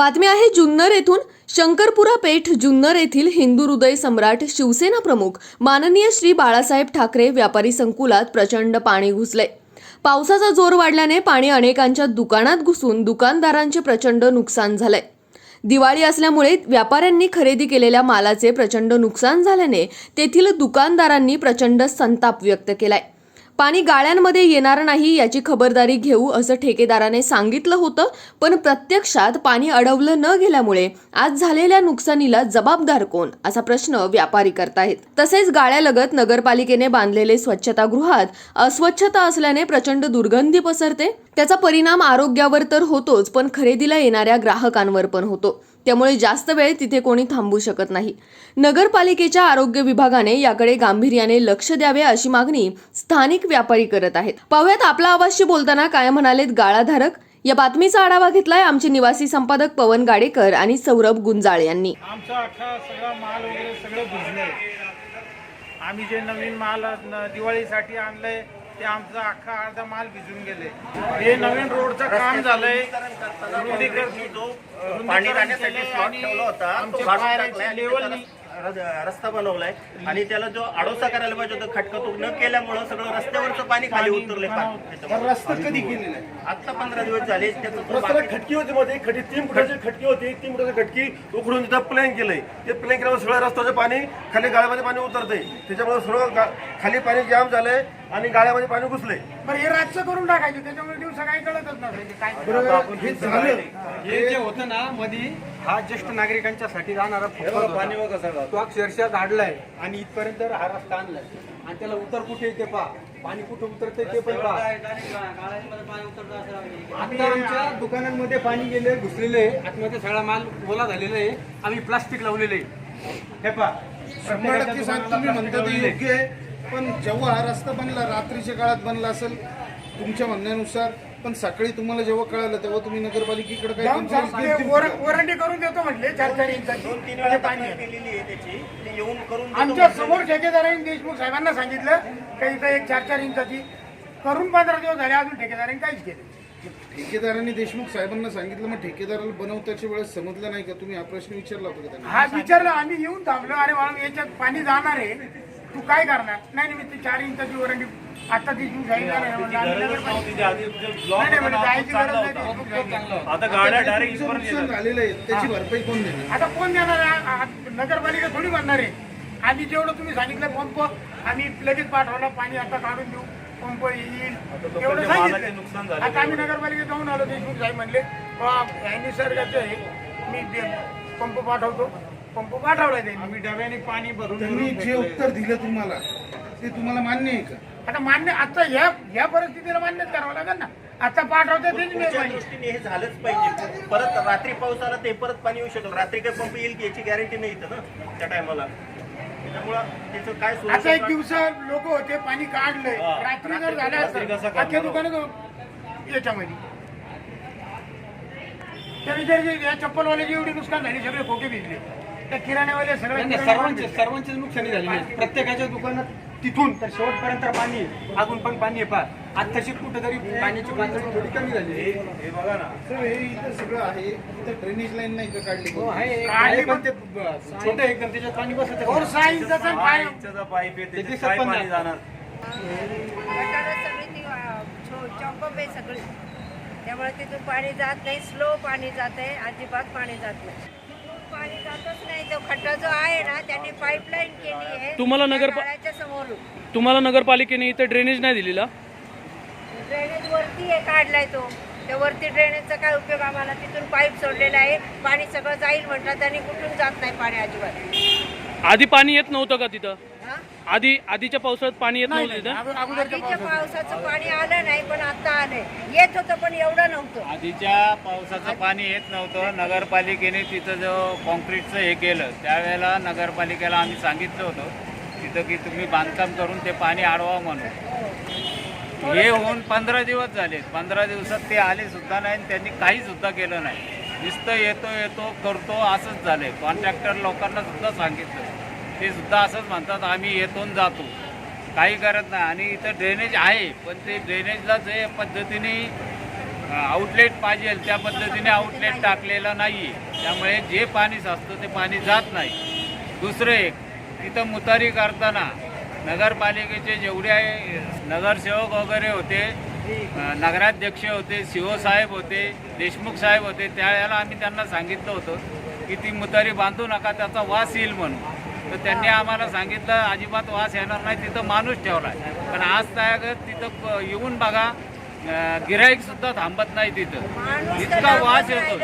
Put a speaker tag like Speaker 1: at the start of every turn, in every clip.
Speaker 1: बातमी आहे जुन्नर येथून. शंकरपुरा पेठ जुन्नर येथील हिंदू हृदय सम्राट शिवसेना प्रमुख माननीय श्री बाळासाहेब ठाकरे व्यापारी संकुलात प्रचंड पाणी घुसले. पावसाचा जोर वाढल्याने पाणी अनेकांच्या दुकानात घुसून दुकानदारांचे प्रचंड नुकसान झालंय. दिवाळी असल्यामुळे व्यापाऱ्यांनी खरेदी केलेल्या मालाचे प्रचंड नुकसान झाल्याने तेथील दुकानदारांनी प्रचंड संताप व्यक्त केलाय. पाणी गाळ्यांमध्ये येणार नाही याची खबरदारी घेऊ असं ठेकेदाराने सांगितलं होतं पण प्रत्यक्षात पाणी अडवलं न गेल्यामुळे आज झालेल्या नुकसानीला जबाबदार कोण? असा प्रश्न व्यापारी करतायत तसेच गाळ्यालगत नगरपालिकेने बांधलेले स्वच्छतागृहात अस्वच्छता असल्याने प्रचंड दुर्गंधी पसरते. त्याचा परिणाम आरोग्यावर तर होतोच पण खरेदीला येणाऱ्या ग्राहकांवर पण होतो. त्यामुळे जास्त वेळ तिथे कोणी थांबू शकत नाही. नगरपालिकेच्या आरोग्य विभागाने याकडे गांभीर्याने लक्ष द्यावे अशी मागणी स्थानिक व्यापारी करत आहेत. पाहुयात आपला आवाजशी बोलताना काय म्हणालेत गाळाधारक? या बातमीचा आढावा घेतलाय आमचे निवासी संपादक पवन गाडेकर आणि सौरभ गुंजाळ यांनी.
Speaker 2: आमचा अख्खा सगळा माल वगैरे सगळं भिजलंय. आम्ही जे नवीन माल दिवाळीसाठी आणलंय ते आमचा अख्खा अर्धा माल भिजून गेले. हे नवीन रोडचं काम झालंय. रुंदीकरण-
Speaker 3: पाणी
Speaker 2: रुंदीकरण केलंय आणि
Speaker 3: ठेवला होता. तो
Speaker 2: आमच्या
Speaker 3: काढून
Speaker 2: पायऱ्याची
Speaker 3: टाकलाय आणि
Speaker 2: लेवल
Speaker 3: रस्ता बनवलाय आणि त्याला जो आडोसा करायला पाहिजे होता खटका तो न केल्यामुळं सगळं रस्त्यावरचं पाणी खाली उतरले
Speaker 4: रस्ता कधी केलेला आहे?
Speaker 3: आता पंधरा दिवस झाले त्याचं
Speaker 4: खटकी होती मध्ये खटी तीन फुटाची खटकी होती तीन फुटाची खटकी उकडून तिथं प्लेन केलंय. ते प्लेन केल्यामुळे सगळं रस्त्याचं पाणी खाली गाळ्यामध्ये पाणी उतरतंय. त्याच्यामुळे सगळं खाली पाणी जाम झालंय आणि गाळ्यामध्ये पाणी घुसलंय.
Speaker 5: बरं हे रातचं करून टाकायचं त्याच्यामुळे दिवसा काही कळतच
Speaker 4: हे झालं.
Speaker 6: हे जे होतं ना मधी हा ज्येष्ठ नागरिकांच्यासाठी जाणारा फुटपाथ पाणी तो अक्षरशः काढलाय आणि इथपर्यंत हा रस्ता आणलाय. आणि त्याला उतर कुठे येते पहा. पाणी कुठे उतरते ते पण पहा. आता आमच्या दुकानांमध्ये पाणी गेले घुसलेले आहे आतमध्ये सगळा माल ओला झालेला आहे. आम्ही प्लास्टिक लावलेलं आहे. हे पहा.
Speaker 7: शंभर टक्के सांग तुम्ही म्हणता ते योग्य आहे पण जेव्हा हा रस्ता बनला रात्रीच्या काळात बनला असेल तुमच्या म्हणण्यानुसार पण सकाळी तुम्हाला जेव्हा कळालं तेव्हा तुम्ही नगरपालिकेकडे काही
Speaker 5: जाऊन
Speaker 7: complaint
Speaker 5: साहेब,
Speaker 7: केली?
Speaker 5: ते
Speaker 7: होती
Speaker 5: वर-
Speaker 7: का?
Speaker 5: वरंडी करून देतो म्हटले चार चार इंचाची.
Speaker 3: दोन तीन
Speaker 5: म्हणजे
Speaker 3: वेळा
Speaker 5: पाणी
Speaker 3: तक्रार
Speaker 5: आहे.
Speaker 3: केलेली आहे त्याची. ते येऊन करून देतो
Speaker 5: आमच्या. समोर ठेकेदारांनी देशमुख साहेबांना सांगितलं का इथं एक चार चार इंचाची करून पंधरा दिवस झाले अजून ठेकेदारांनी काहीच केलं
Speaker 7: ठेकेदारांनी देशमुख साहेबांना सांगितलं मग ठेकेदाराला बनवताच्या वेळेस समजलं नाही का? तुम्ही हा प्रश्न विचारला होता का त्यांना?
Speaker 5: हा विचारलं आम्ही येऊन थांबलो. अरे बाळा याच्यात पाणी जाणार आहे. तू काय करणार? नाही नाही मी ती चार इंचाची वरंडी आता देशमुख साहेब नाही म्हणलं, आम्ही नगरपालिका- नाही, नाही, म्हणे, जायची गरज नाही देशमुख साहेब.
Speaker 2: आता गाड्या डायरेक्ट
Speaker 7: झालेलं आहे. त्याची भरपाई कोण देणार?
Speaker 5: आता कोण देणार? नगरपालिका थोडी म्हणणार आहे. आम्ही जेवढं तुम्ही सांगितलं पंप आम्ही लगेच पाठवला पाणी आता काढून देऊ. पंप येईल. एवढं सांगितलं. आता आम्ही नगरपालिकेत जाऊन आलो देशमुख साहेब म्हणले. "बा, हे निसर्गाचं आहे. मी पंप पाठवतो. पंप पाठवला त्यांनी.
Speaker 2: आम्ही डब्याने पाणी भरून
Speaker 7: त्यांनी जे उत्तर दिलं तुम्हाला ते तुम्हाला मान्य आहे का?
Speaker 5: आता मान्य आता या या परिस्थितीला मान्यच करावं लागेल ना. आता पाठवते तेच नाही
Speaker 3: पुढच्या
Speaker 5: पाणी
Speaker 3: दृष्टीने हे झालंच पाहिजे. परत रात्री पाऊस आला ते परत पाणी येऊ शकलं. रात्री काही पंप येईल की याची गॅरंटी नाही इथं ना त्या टायमाला त्याच्यामुळं त्याचं काय
Speaker 5: आता एक दिवस लोक होते पाणी काढलंय. रात्री जर झालं असतं अख्ख्या दुकानात याच्यामध्ये. तरी जर या चप्पलवाल्याची एवढी नुकसान झाली सगळे खोके भिजले. त्या किराण्यावाले सगळे
Speaker 6: नाही, नाही, सर्वांचे सर्वांचीच नुकसानी झालेली आहे प्रत्येकाच्या दुकानात तिथून तर शेवटपर्यंत पाणी अजून पण पाणी आहे पहा आत्ताशी कुठेतरी पाण्याची पातळी थोडी कमी झाली. आहे
Speaker 7: सर हे इथं सगळं आहे. इथं ड्रेनेज लाईन नाही का काढली
Speaker 6: हो, आहे,
Speaker 5: काढली
Speaker 6: पण ते छोटे एकदम त्याच्यात पाणी बसत
Speaker 5: और पाय
Speaker 2: पाईप आहे
Speaker 6: ते
Speaker 2: त्याच्यात
Speaker 6: दिसत
Speaker 2: काय
Speaker 6: पण
Speaker 2: पाणी
Speaker 6: नाही.
Speaker 2: जाणार?
Speaker 8: गटारं सगळी ती चॉकअप आहे सगळी. त्यामुळे तिथून पाणी जात नाही. स्लो पाणी जात आहे. अजिबात पाणी जात नाही. तिथून पाणी जातच नाही. तो खड्डा जो आहे ना त्यांनी पाईपलाईन केली आहे.
Speaker 9: तुम्हाला
Speaker 8: त्या
Speaker 9: नगर-
Speaker 8: गाळ्याच्या समोरून
Speaker 9: तुम्हाला नगरपालिकेने इथं ड्रेनेज नाही दिलेला?
Speaker 8: ड्रेनेज वरती आहे काढलाय तो. त्या वरती ड्रेनेजचा काय उपयोग आम्हाला? तिथून पाईप सोडलेला आहे. पाणी सगळं जाईल म्हटलं त्यांनी कुठून जात नाही पाणी अजिबात?
Speaker 9: आधी पाणी येत नव्हतं का तिथं?
Speaker 8: हा?
Speaker 9: आधी आधीच्या पावसाळ्यात पाणी येत नव्हतं तिथं?
Speaker 8: आधीच्या पावसाचं पाणी आलं नाही पण आता आलंय. येत होतं पण एवढं नव्हतं.
Speaker 10: आधीच्या पावसाचं पाणी येत नव्हतं. नगरपालिकेने तिथं जो कॉन्क्रीटचं हे केलं त्यावेळेला नगरपालिकेला आम्ही सांगितलं होतं. तिथं की तुम्ही बांधकाम करून ते पाणी अडवा म्हणून. हे. होऊन पंधरा दिवस झाले. पंधरा दिवसात ते आले सुद्धा नाही आणि त्यांनी काही सुद्धा केलं नाही. नुसतं येतो येतो करतो असंच झालंय. कॉन्ट्रॅक्टर लोकांना सुद्धा सांगितलं. ते सुद्धा असंच म्हणतात आम्ही येतो आणि जातो. काही करत नाही. आणि इथं ड्रेनेज आहे पण ते ड्रेनेजला जे पद्धतीने आउटलेट पाहिजे. त्या पद्धतीने आउटलेट टाकलेलं नाही त्यामुळे जे पाणी साचतं ते पाणी जात नाही. दुसरं एक तिथं मुतारी करताना नगरपालिकेचे जेवढे नगरसेवक वगैरे होते नगराध्यक्ष होते सी ओ साहेब होते देशमुख साहेब होते त्यावेळेला आम्ही त्यांना सांगितलं होतं की ती मुतारी बांधू नका त्याचा वास येईल म्हणून. तर त्यांनी आम्हाला सांगितलं अजिबात वास येणार नाही तिथं माणूस ठेवलाय. पण आज त्या तिथं येऊन बघा गिराईक सुद्धा थांबत नाही तिथं. इतका वास येतो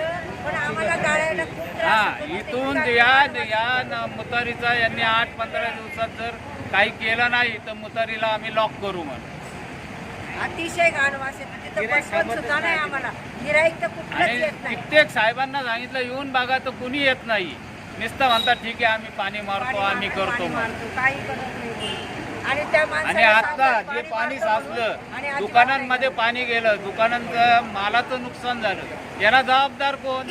Speaker 10: हा. इथून या या न- मुतारीचा यांनी आठ पंधरा दिवसात जर काही केलं नाही तर मुतारीला आम्ही लॉक करू म्हणून.
Speaker 8: अतिशय नाही
Speaker 10: कित्येक साहेबांना सांगितलं येऊन बघा तर कुणी येत नाही. नुसतं म्हणतात ठीक आहे आम्ही पाणी मारतो आम्ही करतो
Speaker 8: काही आणि त्या
Speaker 10: आणि
Speaker 8: माणसाला
Speaker 10: आता जे पाणी. साचलं दुकानांमध्ये पाणी गेलं दुकानांचं मालाचं नुकसान झालं. याला जबाबदार कोण?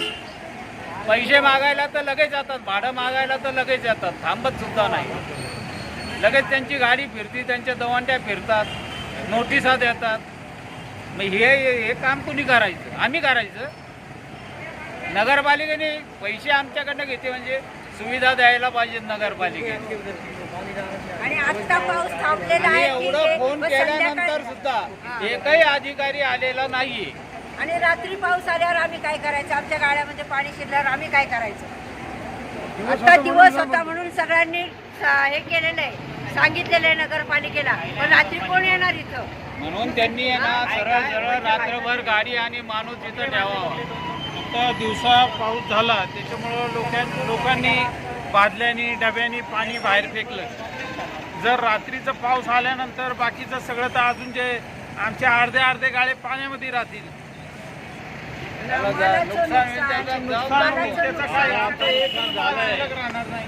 Speaker 10: पैसे मागायला तर लगेच येतात भाडं मागायला तर लगेच येतात थांबत सुद्धा नाही. लगेच त्यांची गाडी फिरती त्यांच्या दवंड्या फिरतात नोटिसा देतात. मग हे हे काम कुणी करायचं? आम्ही करायचं. नगरपालिकेने पैसे आमच्याकडनं घेते म्हणजे सुविधा द्यायला पाहिजेत नगरपालिकेने.
Speaker 8: आणि आता पाऊस थांबलेला आहे
Speaker 10: एवढं फोन केल्यानंतर सुद्धा एकही अधिकारी आलेला नाहीये.
Speaker 8: आणि रात्री पाऊस आल्यावर आम्ही काय करायचं? आमच्या गाड्यामध्ये पाणी शिरल्यावर आम्ही काय करायचं? आता दिवस होता म्हणून सगळ्यांनी हे केलेलं आहे. सांगितलेलं आहे नगरपालिकेला. पण रात्री कोण येणार इथं?
Speaker 10: म्हणून त्यांनी सरळ सरळ रात्रभर गाडी आणि माणूस इथं ठेवावा.
Speaker 2: आता दिवसा पाऊस झाला त्याच्यामुळं लोकां लोकांनी बादल्यानी डब्यानी पाणी बाहेर फेकलं. जर रात्रीचा पाऊस आल्यानंतर बाकीचं सगळं तर अजून जे आमचे अर्धे अर्धे गाळे पाण्यामध्ये राहतील.
Speaker 10: नुकसान त्याचं
Speaker 2: काय? एक राहणार नाही.